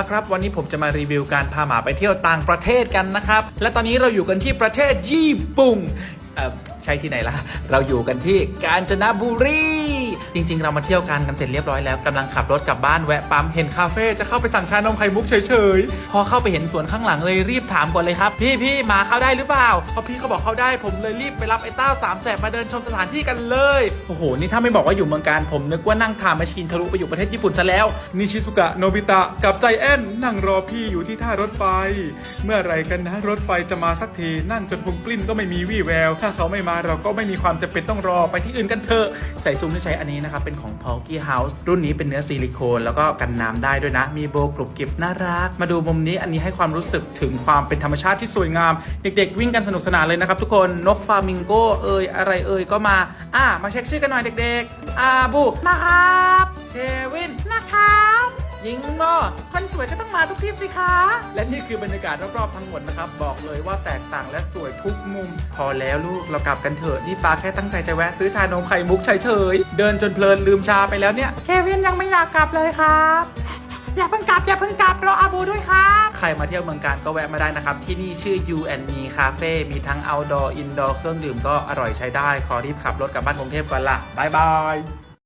ละครับ วันนี้ผมจะมารีวิวการพาหมาไปเที่ยวต่างประเทศกันนะครับ และตอนนี้เราอยู่กันที่ประเทศญี่ปุ่นใช่ที่ไหนล่ะ เราอยู่กันที่กาญจนบุรี จริง ๆ เรามาเที่ยวกันกันเสร็จเรียบร้อยแล้วกำลังขับรถกลับบ้านแวะปั๊มเห็นคาเฟ่จะเข้าไปสั่งชานมไข่มุกเฉยๆ พอเข้าไปเห็นสวนข้างหลังเลยรีบถามก่อนเลยครับ พี่พี่มาเข้าได้หรือเปล่าพอพี่เขาบอกเข้าได้ผมเลยรีบไปรับไอ้ต้าสามแสบมาเดินชมสถานที่กันเลยโอ้โหนี่ถ้าไม่บอกว่าอยู่เมืองการผมนึกว่านั่งทามาชีนทะลุไปอยู่ประเทศญี่ปุ่นซะแล้วนิชิสุกะโนบิตะกับใจแอนนั่งรอพี่อยู่ที่ท่ารถไฟ เมื่อไรกันนะรถไฟจะมาสักทีนั่งจนพุงกลิ้นก็ไม่มีวี่แวว ถ้าเขาไม่มาเราก็ไม่มีความจำเป็นต้องรอไปที่อื่นกันเถอะใส่จุงที่ใช้อันนี้นะครับเป็นของ p o l k y House รุ่นนี้เป็นเนื้อซิลิโคนแล้วก็กันน้ำได้ด้วยนะ มีโบกรุบกริบน่ารัก มาดูมุมนี้อันนี้ให้ความรู้สึกถึงความเป็นธรรมชาติที่สวยงาม เด็กๆ วิ่งกันสนุกสนานเลยนะครับทุกคนนกฟามิงโกเอ่ยอะไรเอ่ยก็มา อ่ามาเช็คชื่อกันหน่อยเด็กๆอาบูนะครับเควินนะครับ ยิงโมคนสวยก็ต้องมาทุกทีมสิคะ และนี่คือบรรยากาศรอบๆทั้งหมดนะครับ บอกเลยว่าแตกต่างและสวยทุกมุม พอแล้วลูกเรากลับกันเถอะนี่ป้าแค่ตั้งใจจะแวะซื้อชานมไข่มุกเฉยๆเดินจนเพลินลืมชาไปแล้วเนี่ยเควินยังไม่อยากกลับเลยครับอย่าเพิ่งกลับอย่าเพิ่งกลับรออาบูด้วยครับ ใครมาเที่ยวเมืองการก็แวะมาได้นะครับ ที่นี่ชื่อ You and Me Cafe มีทั้ง outdoor indoor เครื่องดื่มก็อร่อยใช้ได้ ขอรีบขับรถกลับบ้านกรุงเทพก่อนละบายบาย